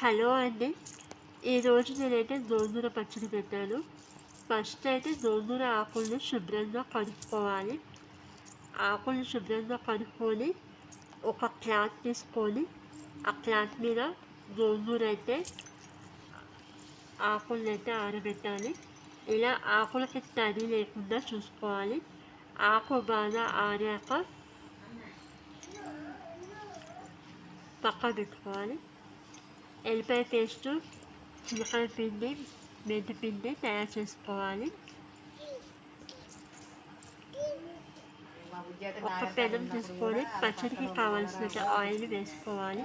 Hello అండి. ఈరోజు నేనైతే గోంగూర పచ్చడి పెట్టాను. ఫస్ట్ అయితే గోంగూర ఆకులను శుభ్రంగా కడుక్కోవాలి. ఆకులను శుభ్రంగా కడుక్కొని ఒక క్లాత్ తీసుకొని ఆ క్లాత్ మీద గోంగూర అయితే ఆకులను అయితే ఆరబెట్టాలి. ఇలా ఆకులకి తడి లేకుండా చూసుకోవాలి. ఆకు బాగా ఆరాక పక్క పెట్టుకోవాలి. ఎల్లిపాయ పేస్ట్ చిలకడ పిండి మెంతి పిండి తయారు చేసుకోవాలి ఒక పెనం తీసుకొని పచ్చడికి కావాల్సిన ఆయిల్ వేసుకోవాలి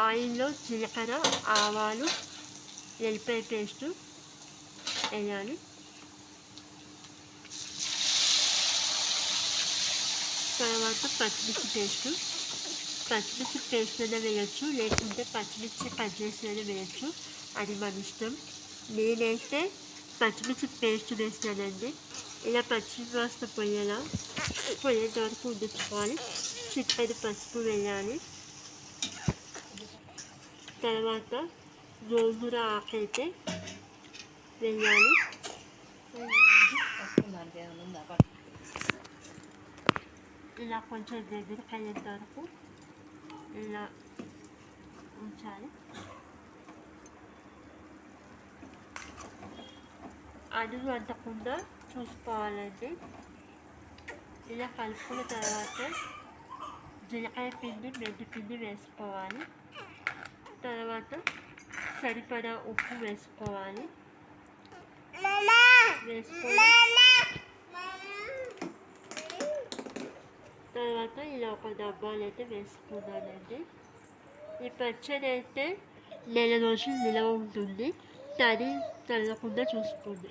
ఆయిల్లో జీలకర్ర ఆవాలు ఎల్లిపాయ పేస్ట్ వేయాలి తర్వాత పచ్చిమిర్చి పేస్టు పచ్చిమిర్చి పేస్ట్ అయినా వేయచ్చు లేకుంటే పచ్చిమిర్చి కట్ చేసి అయినా వేయచ్చు అది మన ఇష్టం నేనైతే పచ్చిమిర్చి పేస్ట్ వేస్తానండి ఇలా పచ్చిమిర్చి వాసన పొయ్యేలా పోయేంత వరకు ఉంచుకోవాలి చిక్కడి పసుపు వేయాలి తర్వాత గోంగూర ఆకైతే వేయాలి ఇలా కొంచెం దగ్గర అయ్యేంత వరకు ఇలా ఉంచాలి అడుగు అంటకుండా చూసుకోవాలండి ఇలా కలుపుకున్న తర్వాత జీలకాయ పిండి మెంతి పిండి వేసుకోవాలి తర్వాత సరిపడా ఉప్పు వేసుకోవాలి వేసుకొని తర్వాత ఇలా ఒక డబ్బాలు అయితే వేసుకున్నానండి ఈ పచ్చడి అయితే నెల రోజులు నిలవ ఉంటుంది తడి తగ్గకుండా చూసుకోండి